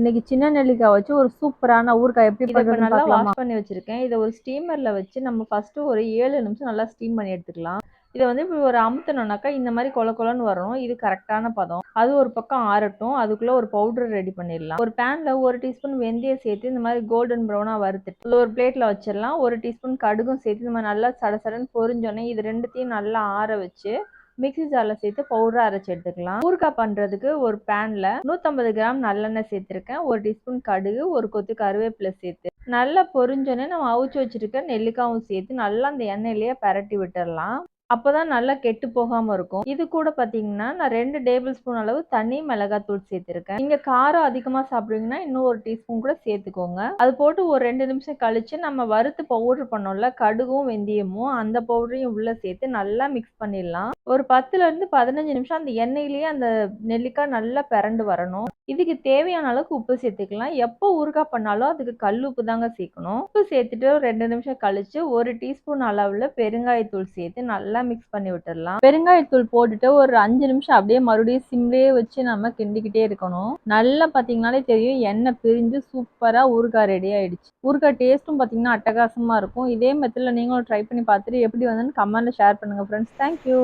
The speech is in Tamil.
இன்னைக்கு சின்ன நெல்லிக்காய் வச்சு ஒரு சூப்பரான ஊறுகாய் எப்படி பண்ணுறதுன்னு நல்லா வாஷ் பண்ணி வச்சுருக்கேன். இதை ஒரு ஸ்டீமரில் வச்சு நம்ம ஃபஸ்ட்டு ஒரு ஏழு நிமிஷம் நல்லா ஸ்டீம் பண்ணி எடுத்துக்கலாம். இதை வந்து இப்படி ஒரு அமுத்தணும்னாக்கா இந்த மாதிரி கொல கொலன்னு வரணும். இது கரெக்டான பதம். அது ஒரு பக்கம் ஆறட்டும். அதுக்குள்ளே ஒரு பவுடர் ரெடி பண்ணிடலாம். ஒரு பேனில் ஒரு டீஸ்பூன் வெந்தயம் சேர்த்து இந்த மாதிரி கோல்டன் ப்ரௌனாக வறுத்துட்டு ஒரு பிளேட்டில் வச்சிடலாம். ஒரு டீஸ்பூன் கடுகும் சேர்த்து இந்த மாதிரி நல்லா சட சடன்னு பொரிஞ்சோன்னே இது ரெண்டுத்தையும் நல்லா ஆற வச்சு மிக்ஸி ஜாரில் சேர்த்து பவுடர் அரைச்சி எடுத்துக்கலாம். ஊறுகாய் பண்ணுறதுக்கு ஒரு பேனில் நூற்றம்பது கிராம் நல்லெண்ணெய் சேர்த்துருக்கேன். ஒரு டீஸ்பூன் கடுகு ஒரு கொத்து கருவேப்பிலை சேர்த்து. நல்லா பொரிஞ்சோன்னே நம்ம அவிச்சு வச்சுருக்க நெல்லிக்காயும் சேர்த்து நல்லா அந்த எண்ணெயிலேயே பரட்டி விட்டுடலாம் அப்போதான் நல்லா கெட்டு போகாமல் இருக்கும். இது கூட பார்த்தீங்கன்னா நான் ரெண்டு டேபிள் ஸ்பூன் அளவு தனி மிளகாத்தூள் சேர்த்துருக்கேன். நீங்கள் காரம் அதிகமாக சாப்பிடுவீங்கன்னா இன்னும் ஒரு டீஸ்பூன் கூட சேர்த்துக்கோங்க. அது போட்டு ஒரு ரெண்டு நிமிஷம் கழித்து நம்ம வறுத்து பவுடர் பண்ணோம்ல கடுகும் வெந்தயமும் அந்த பவுடரையும் உள்ளே சேர்த்து நல்லா மிக்ஸ் பண்ணிடலாம். ஒரு பத்துலேருந்து பதினஞ்சு நிமிஷம் அந்த எண்ணெயிலேயே அந்த நெல்லிக்காய் நல்லா பிறண்டு வரணும். இதுக்கு தேவையான அளவுக்கு உப்பு சேர்த்துக்கலாம். எப்போ ஊறுகாய் பண்ணாலும் அதுக்கு கல் உப்பு தாங்க சேர்க்கணும். உப்பு சேர்த்துட்டு ஒரு ரெண்டு நிமிஷம் கழிச்சு ஒரு டீஸ்பூன் அளவில் பெருங்காயத்தூள் சேர்த்து நல்லா மிக்ஸ் பண்ணி விட்டுடலாம். பெருங்காயத்தூள் போட்டுட்டு ஒரு அஞ்சு நிமிஷம் அப்படியே மறுபடியும் சிம்லேயே வச்சு நம்ம கிண்டிக்கிட்டே இருக்கணும். நல்லா பார்த்தீங்கனாலே தெரியும் எண்ணெய் பிரிஞ்சு சூப்பராக ஊறுகாய் ரெடி ஆயிடுச்சு. ஊறுகாய் டேஸ்ட்டும் பார்த்தீங்கன்னா அட்டகாசமாக இருக்கும். இதே மெத்தில் நீங்களும் ட்ரை பண்ணி பார்த்துட்டு எப்படி வந்துன்னு கமெண்ட்டில் ஷேர் பண்ணுங்கள் ஃப்ரெண்ட்ஸ் தேங்க்யூ